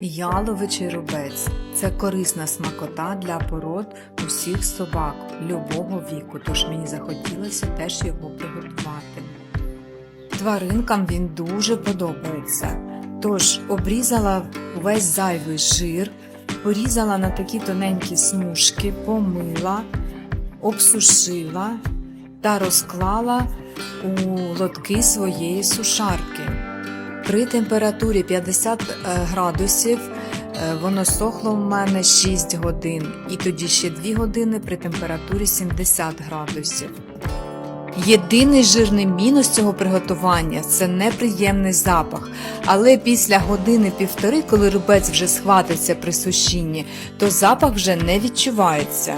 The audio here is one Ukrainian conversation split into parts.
Яловичий рубець це корисна смакота для пород усіх собак любого віку, тож мені захотілося теж його приготувати. Тваринкам він дуже подобається. Тож обрізала весь зайвий жир, порізала на такі тоненькі смужки, помила, обсушила та розклала у лотки своєї сушарки. При температурі 50 е, градусів е, воно сохло в мене 6 годин, і тоді ще 2 години при температурі 70 градусів. Єдиний жирний мінус цього приготування це неприємний запах. Але після години-півтори, коли рубець вже схватиться при сушінні, то запах вже не відчувається.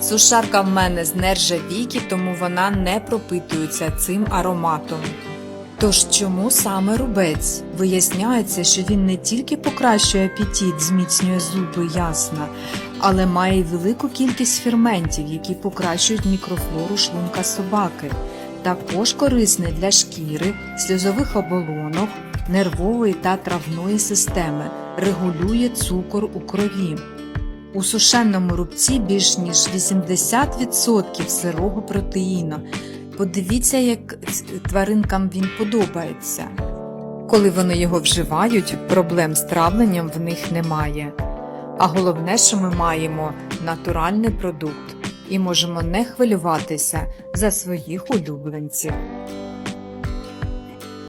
Сушарка в мене з нержавійки, тому вона не пропитується цим ароматом. Тож чому саме рубець? Виясняється, що він не тільки покращує апетит, зміцнює зуби, ясна, але має велику кількість ферментів, які покращують мікрофлору шлунка собаки. Також корисний для шкіри, сльозових оболонок, нервової та травної системи, регулює цукор у крові. У сушеному рубці більш ніж 80% сирого протеїну. Подивіться, як тваринкам він подобається. Коли вони його вживають, проблем з травленням в них немає. А головне, що ми маємо натуральний продукт і можемо не хвилюватися за своїх улюбленців.